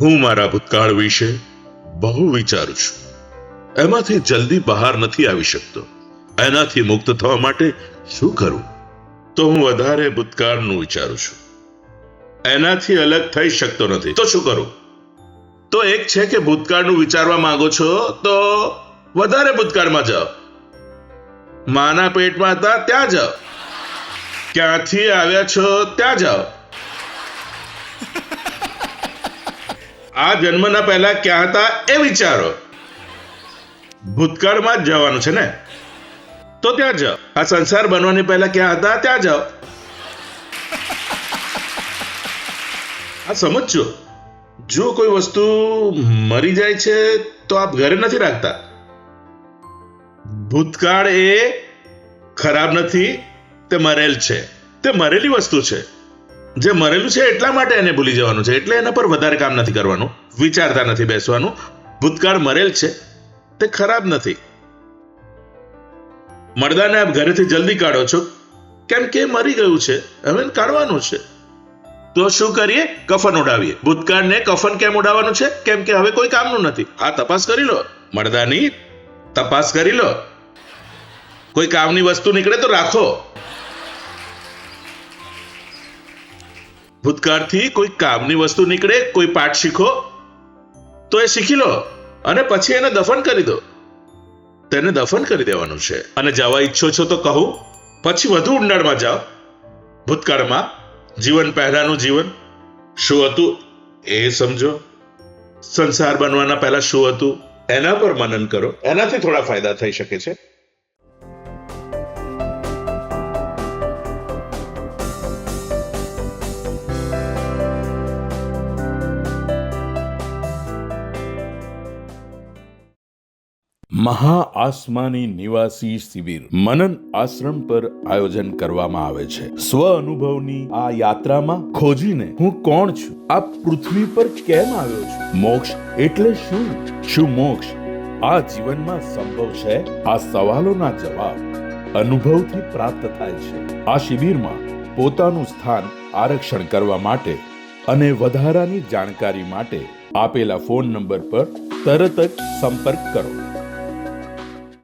હું મારા ભૂતકાળ વિશે બહુ વિચારું છું. એમાંથી જલ્દી બહાર નથી આવી શકતો. એનાથી મુક્ત થવા માટે શું કરું? તો હું વધારે ભૂતકાળનું વિચારું છું. એનાથી અલગ થઈ શકતો નથી. તો શું કરું? તો એક છે કે ભૂતકાળનું વિચારવા માંગો છો, તો વધારે ભૂતકાળમાં જાઓ. માના પેટમાં હતા, ત્યાં જાઓ. ક્યાંથી આવ્યા છો, ત્યાં જાઓ. આ જન્મના પહેલા ક્યાં હતા એ વિચારો. ભૂતકાળમાં જ જવાનું છે ને? તો ત્યાં જાઓ. આ સંસાર બનવાની પહેલા ક્યાં હતા? ત્યાં જાઓ. આ સમજજો. જો કોઈ વસ્તુ મરી જાય છે, તો આપ ઘરે નથી રાખતા. ભૂતકાળ એ ખરાબ નથી, તે મરેલ છે. તે મરેલી વસ્તુ છે. જે મરેલું છે એટલા માટે એને ભૂલી જવાનું છે. એટલે એના પર વધારે કામ નથી કરવાનું. વિચારતા નથી બેસવાનું. ભૂતકાળ મરેલ છે. તે ખરાબ નથી. મરદાને આપ ઘરેથી જલ્દી કાઢો છો. કેમ કે મરી ગયું છે. હવે કાઢવાનું છે. તો શું કરીએ? કફન ઉડાવીએ. ભૂતકાળને કફન કેમ ઉડાવવાનું છે? કેમ કે હવે કોઈ કામનું નથી. આ તપાસ કરી લો. મરદાની તપાસ કરી લો. કોઈ કામની વસ્તુ નીકળે તો રાખો. ભૂતકાળથી કોઈ કામની વસ્તુ નીકળે, કોઈ પાઠ શીખો, તો એ શીખી લો અને પછી એને દફન કરી દો. તેને દફન કરી દેવાનું છે. અને જવા ઈચ્છો છો તો કહું, પછી વધુ ઊંડાણમાં જાઓ. ભૂતકાળમાં જીવન પહેલાનું જીવન શું હતું એ સમજો. સંસાર બનવાના પહેલા શું હતું એના પર મનન કરો. એનાથી થોડા ફાયદા થઈ શકે છે. મહા આસમાની નિવાસી શિબિર મનન આશ્રમ પર આયોજન કરવામાં આવે છે. સ્વ અનુભવની આ યાત્રામાં ખોજીને હું કોણ છું? આ પૃથ્વી પર કેમ આવ્યો છું? મોક્ષ એટલે શું? શું મોક્ષ આ જીવનમાં સંભવ છે? આ સવાલોના જવાબ અનુભવથી પ્રાપ્ત થાય છે. આ શિબિરમાં પોતાનું સ્થાન આરક્ષણ કરવા માટે અને વધારાની જાણકારી માટે આપેલા ફોન નંબર પર તરત જ સંપર્ક કરો.